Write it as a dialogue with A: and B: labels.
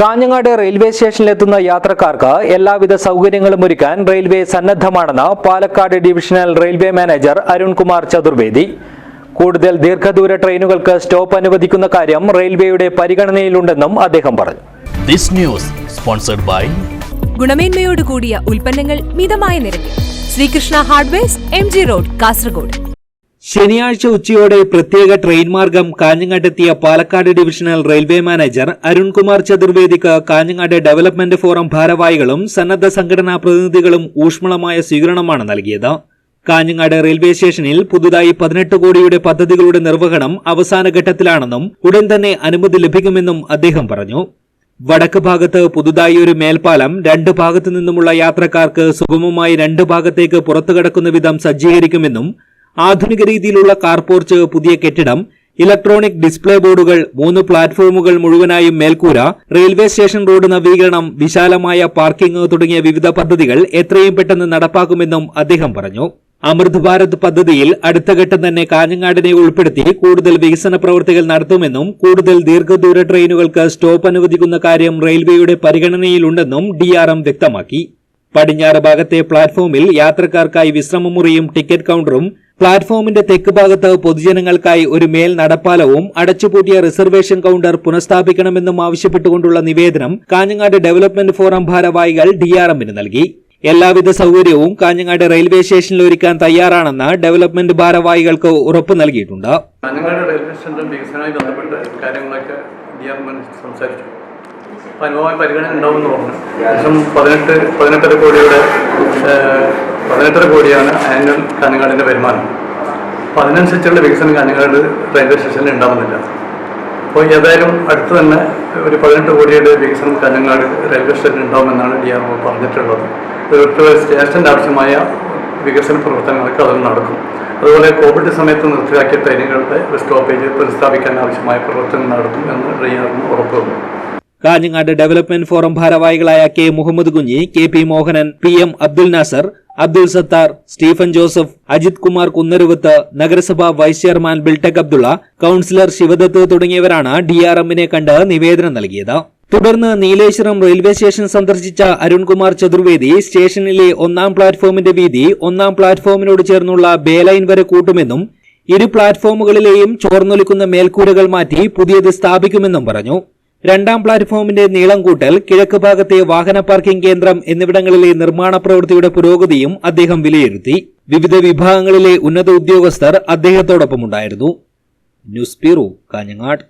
A: Kanhangad railway സ്റ്റേഷനിലെത്തുന്ന യാത്രക്കാർക്ക് എല്ലാവിധ സൗകര്യങ്ങളും ഒരുക്കാൻ railway സന്നദ്ധമാണെന്ന് Palakkad divisional railway manager Arunkumar Chaturvedi. കൂടുതൽ ദീർഘദൂര ട്രെയിനുകൾക്ക് സ്റ്റോപ്പ് അനുവദിക്കുന്ന കാര്യം റെയിൽവേയുടെ പരിഗണനയിലുണ്ടെന്നും അദ്ദേഹം പറഞ്ഞു.
B: This news sponsored by
C: ഗുണമേന്മയോട് കൂടിയ ഉൽപ്പന്നങ്ങൾ മിതമായ നിരക്കിൽ. Sreekrishna hardware M G road Kasaragod.
A: ശനിയാഴ്ച ഉച്ചയോടെ പ്രത്യേക ട്രെയിൻ മാർഗം കാഞ്ഞങ്ങാട്ടെത്തിയ Palakkad divisional railway manager Arunkumar ചതുർവേദിക്ക് Kanhangad development forum ഭാരവാഹികളും സന്നദ്ധ സംഘടനാ പ്രതിനിധികളും ഊഷ്മളമായ സ്വീകരണമാണ് നൽകിയത്. കാഞ്ഞങ്ങാട് റെയിൽവേ സ്റ്റേഷനിൽ പുതുതായി പതിനെട്ട് കോടിയുടെ പദ്ധതികളുടെ നിർവഹണം അവസാന ഘട്ടത്തിലാണെന്നും ഉടൻ തന്നെ അനുമതി ലഭിക്കുമെന്നും അദ്ദേഹം പറഞ്ഞു. വടക്ക് ഭാഗത്ത് പുതുതായി ഒരു മേൽപ്പാലം രണ്ട് ഭാഗത്തു നിന്നുമുള്ള യാത്രക്കാർക്ക് സുഗമമായി രണ്ട് ഭാഗത്തേക്ക് പുറത്തു കടക്കുന്ന വിധം സജ്ജീകരിക്കുമെന്നും ആധുനിക രീതിയിലുള്ള കാർപോർച്ച് പുതിയ കെട്ടിടം ഇലക്ട്രോണിക് ഡിസ്പ്ലേ ബോർഡുകൾ മൂന്ന് പ്ലാറ്റ്ഫോമുകൾ മുഴുവനായും മേൽക്കൂര റെയിൽവേ സ്റ്റേഷൻ റോഡ് നവീകരണം വിശാലമായ പാർക്കിംഗ് തുടങ്ങിയ വിവിധ പദ്ധതികൾ എത്രയും പെട്ടെന്ന് നടപ്പാക്കുമെന്നും അദ്ദേഹം പറഞ്ഞു. അമൃത് ഭാരത് പദ്ധതിയിൽ അടുത്ത ഘട്ടം തന്നെ കാഞ്ഞങ്ങാടിനെ ഉൾപ്പെടുത്തി കൂടുതൽ വികസന പ്രവൃത്തികൾ നടത്തുമെന്നും കൂടുതൽ ദീർഘദൂര ട്രെയിനുകൾക്ക് സ്റ്റോപ്പ് അനുവദിക്കുന്ന കാര്യം റെയിൽവേയുടെ പരിഗണനയിലുണ്ടെന്നും ഡിആർഎം വ്യക്തമാക്കി. പടിഞ്ഞാറ് ഭാഗത്തെ പ്ലാറ്റ്ഫോമിൽ യാത്രക്കാർക്കായി വിശ്രമമുറിയും ടിക്കറ്റ് കൗണ്ടറും പ്ലാറ്റ്ഫോമിന്റെ തെക്ക് ഭാഗത്ത് പൊതുജനങ്ങൾക്കായി ഒരു മേൽ നടപ്പാലവും അടച്ചുപൂട്ടിയ റിസർവേഷൻ കൗണ്ടർ പുനഃസ്ഥാപിക്കണമെന്നും ആവശ്യപ്പെട്ടുകൊണ്ടുള്ള നിവേദനം കാഞ്ഞങ്ങാട് ഡെവലപ്മെന്റ് ഫോറം ഭാരവാഹികൾ ഡിആർഎമ്മിന് നൽകി. എല്ലാവിധ സൗകര്യവും കാഞ്ഞങ്ങാട് റെയിൽവേ സ്റ്റേഷനിൽ ഒരുക്കാൻ തയ്യാറാണെന്ന് ഡെവലപ്മെന്റ് ഭാരവാഹികൾക്ക് ഉറപ്പ് നൽകിയിട്ടുണ്ട്.
D: കാഞ്ഞങ്ങാട് സംസാരിച്ചു. പരിഗണന ഉണ്ടാവുമെന്ന് പറഞ്ഞു ഏകദേശം പതിനെട്ട് പതിനെട്ടര കോടിയുടെ പതിനെട്ടര കോടിയാണ് ആനുവൽ കാഞ്ഞങ്ങാടിന്റെ വരുമാനം. അപ്പോൾ അതിനനുസരിച്ചുള്ള വികസനം കാഞ്ഞങ്ങാട് റെയിൽവേ സ്റ്റേഷനിൽ ഉണ്ടാവുന്നില്ല. അപ്പോൾ ഏതായാലും അടുത്ത് തന്നെ ഒരു പതിനെട്ട് കോടിയുടെ വികസനം കാഞ്ഞങ്ങാട് റെയിൽവേ സ്റ്റേഷനിൽ ഉണ്ടാവുമെന്നാണ് ഡി ആർ ഒ പറഞ്ഞിട്ടുള്ളത് സ്റ്റേഷന്റെ ആവശ്യമായ വികസന പ്രവർത്തനങ്ങളൊക്കെ അതിൽ നടക്കും. അതുപോലെ കോവിഡ് സമയത്ത് നിർത്തിലാക്കിയ ട്രെയിനുകളുടെ സ്റ്റോപ്പേജ് പുനഃസ്ഥാപിക്കാൻ ആവശ്യമായ പ്രവർത്തനം നടത്തും എന്ന് ഒ തന്നു
A: കാഞ്ഞങ്ങാട് ഡെവലപ്മെന്റ് ഫോറം ഭാരവാഹികളായ K Muhammed Kunhi K P Mohanan P M Abdul Nasar Abdul Sathar Stephen Joseph Ajith Kumar Kunnaruvath നഗരസഭാ vice chairman Biltech Abdulla councillor Sivadath തുടങ്ങിയവരാണ് ഡി ആർ എമ്മിനെ കണ്ട് നിവേദനം നൽകിയത്. തുടർന്ന് നീലേശ്വരം റെയിൽവേ സ്റ്റേഷൻ സന്ദർശിച്ച അരുൺകുമാർ ചതുർവേദി സ്റ്റേഷനിലെ ഒന്നാം പ്ലാറ്റ്ഫോമിന്റെ വീതി ഒന്നാം പ്ലാറ്റ്ഫോമിനോട് ചേർന്നുള്ള ബേലൈൻ വരെ കൂട്ടുമെന്നും ഇരു പ്ലാറ്റ്ഫോമുകളിലെയും ചോർന്നൊലിക്കുന്ന മേൽക്കൂരകൾ മാറ്റി പുതിയത് സ്ഥാപിക്കുമെന്നും പറഞ്ഞു. രണ്ടാം പ്ലാറ്റ്ഫോമിന്റെ നീളം കൂട്ടൽ കിഴക്ക് ഭാഗത്തെ വാഹന പാർക്കിംഗ് കേന്ദ്രം എന്നിവിടങ്ങളിലെ നിർമ്മാണ പ്രവൃത്തിയുടെ പുരോഗതിയും അദ്ദേഹം വിലയിരുത്തി. വിവിധ വിഭാഗങ്ങളിലെ ഉന്നത ഉദ്യോഗസ്ഥർ അദ്ദേഹത്തോടൊപ്പമുണ്ടായിരുന്നു. News bureau Kanhangad.